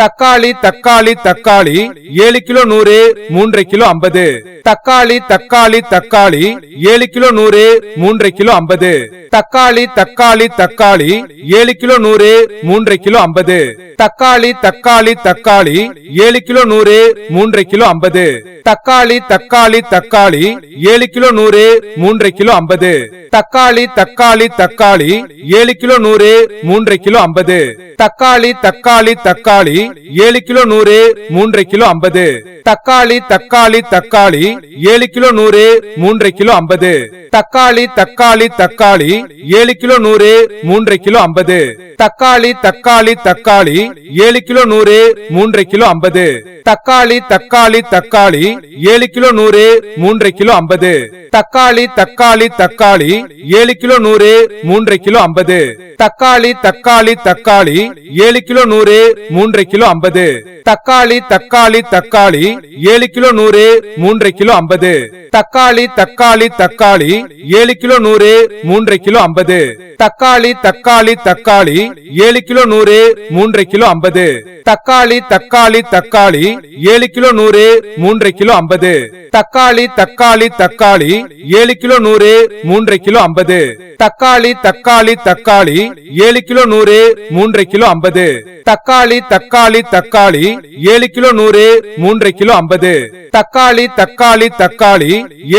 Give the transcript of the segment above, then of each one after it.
தக்காளி தக்காளி தக்காளி ஏழு கிலோ நூறு மூன்றரை கிலோ ஐம்பது தக்காளி தக்காளி தக்காளி ஏழு கிலோ நூறு மூன்றரை கிலோ ஐம்பது தக்காளி தக்காளி தக்காளி ஏழு கிலோ நூறு மூன்றரை கிலோ ஐம்பது தக்காளி தக்காளி தக்காளி ஏழு கிலோ நூறு மூன்றரை கிலோ ஐம்பது தக்காளி தக்காளி தக்காளி ஏழு கிலோ நூறு மூன்றரை கிலோ ஐம்பது தக்காளி தக்காளி தக்காளி. ஏழு கிலோ நூறு மூன்றரை கிலோ ஐம்பது. தக்காளி தக்காளி தக்காளி. ஏழு கிலோ நூறு மூன்றரை கிலோ ஐம்பது. தக்காளி தக்காளி தக்காளி. ஏழு கிலோ நூறு மூன்றரை கிலோ ஐம்பது. தக்காளி தக்காளி தக்காளி. ஏழு கிலோ நூறு மூன்றரை கிலோ ஐம்பது. தக்காளி தக்காளி தக்காளி. ஏழு கிலோ நூறு மூன்றரை கிலோ ஐம்பது. தக்காளி தக்காளி தக்காளி. ஏழு கிலோ நூறு மூன்றரை கிலோ ஐம்பது. தக்காளி தக்காளி தக்காளி. ஏழு கிலோ நூறு மூன்றரை கிலோ ஐம்பது தக்காளி தக்காளி தக்காளி ஏழு கிலோ நூறு மூன்றரை கிலோ ஐம்பது தக்காளி தக்காளி தக்காளி ஏழு கிலோ நூறு மூன்றரை கிலோ ஐம்பது தக்காளி தக்காளி தக்காளி ஏழு கிலோ நூறு மூன்றரை கிலோ ஐம்பது தக்காளி தக்காளி தக்காளி ஏழு கிலோ நூறு மூன்றரை கிலோ ஐம்பது தக்காளி தக்காளி தக்காளி ஏழு கிலோ நூறு மூன்றரை கிலோ ஐம்பது தக்காளி தக்காளி தக்காளி ஏழு கிலோ நூறு மூன்றரை கிலோ ஐம்பது. தக்காளி தக்காளி தக்காளி ஏழு கிலோ நூறு மூன்றரை கிலோ ஐம்பது. தக்காளி தக்காளி தக்காளி ஏழு கிலோ நூறு மூன்றரை கிலோ ஐம்பது. தக்காளி தக்காளி தக்காளி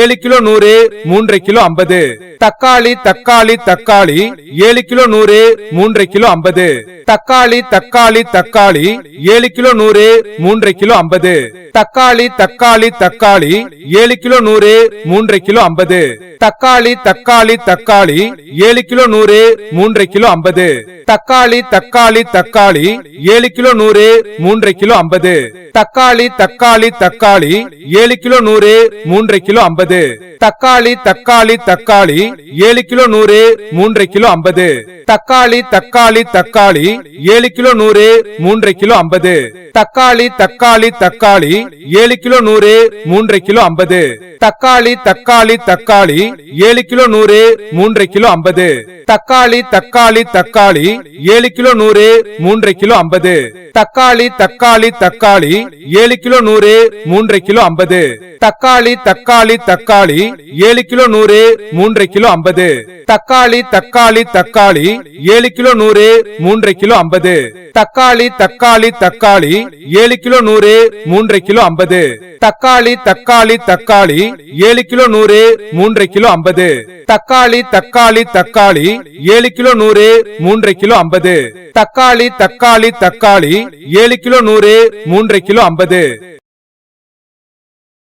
ஏழு கிலோ நூறு மூன்றரை கிலோ ஐம்பது. தக்காளி தக்காளி தக்காளி. ஏழு கிலோ நூறு மூன்றரை கிலோ ஐம்பது. தக்காளி தக்காளி தக்காளி. ஏழு கிலோ நூறு மூன்றரை கிலோ ஐம்பது. தக்காளி தக்காளி தக்காளி. ஏழு கிலோ நூறு மூன்றரை கிலோ ஐம்பது. தக்காளி தக்காளி தக்காளி. ஏழு கிலோ நூறு மூன்றரை கிலோ ஐம்பது. தக்காளி தக்காளி தக்காளி. ஏழு கிலோ நூறு மூன்றரை கிலோ ஐம்பது. தக்காளி தக்காளி தக்காளி. ஏழு கிலோ நூறு மூன்றரை கிலோ ஐம்பது. தக்காளி தக்காளி தக்காளி. ஏழு கிலோ நூறு மூன்றரை கிலோ ஐம்பது. தக்காளி தக்காளி தக்காளி ஏழு கிலோ நூறு மூன்றரை கிலோ ஐம்பது. தக்காளி தக்காளி தக்காளி ஏழு கிலோ நூறு மூன்றரை கிலோ ஐம்பது. தக்காளி தக்காளி தக்காளி ஏழு கிலோ நூறு மூன்றரை கிலோ ஐம்பது. தக்காளி தக்காளி தக்காளி ஏழு கிலோ நூறு மூன்றரை கிலோ ஐம்பது தக்காளி தக்காளி தக்காளி ஏழு கிலோ நூறு மூன்றரை கிலோ ஐம்பது தக்காளி தக்காளி தக்காளி ஏழு கிலோ நூறு மூன்றரை கிலோ ஐம்பது தக்காளி தக்காளி தக்காளி ஏழு கிலோ நூறு மூன்றரை கிலோ ஐம்பது தக்காளி தக்காளி தக்காளி ஏழு கிலோ நூறு மூன்றரை கிலோ ஐம்பது தக்காளி தக்காளி தக்காளி ஏழு கிலோ நூறு மூன்றரை கிலோ ஐம்பது தக்காளி தக்காளி தக்காளி ஏழு கிலோ நூறு மூன்றரை கிலோ ஐம்பது. தக்காளி தக்காளி தக்காளி ஏழு கிலோ நூறு மூன்றரை கிலோ ஐம்பது.